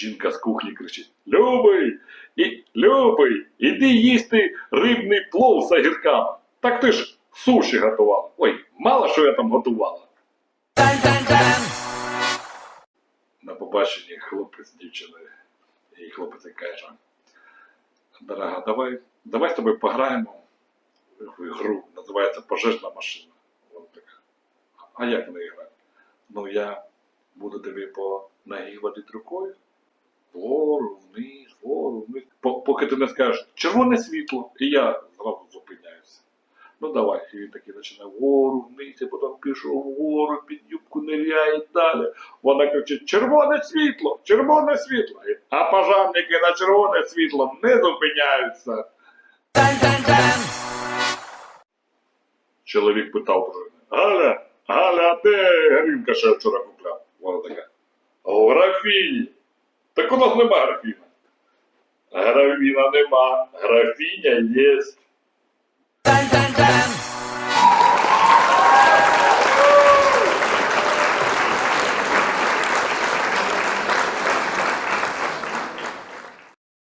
Жінка з кухні кричить: Любий, і, любий, іди їсти рибний плов з огірками. Так ти ж суші готувала. Ой, мало що я там готувала. На побаченні хлопець з дівчиною. І хлопець каже: Дорога, давай, давай з тобою пограємо в ігру, називається пожежна машина. Вона. А як в неї грати? Ну я буду тобі по ногі рукою. Вгору, вниз, вгору, вниз. По- Поки ти не скажеш червоне світло, і я зразу зупиняюся. Ну давай, і він такий починає вгору, вниз, і потім пішов вгору, під юбку ниряє далі. Вона кричить: червоне світло, червоне світло. А пожарники на червоне світло не зупиняються. Чоловік питав дружини. Галя, Галя, де Гарінка ще вчора купляв? Вона така. Графіні. Так у нас нема графіна. Графіна нема, графіня є.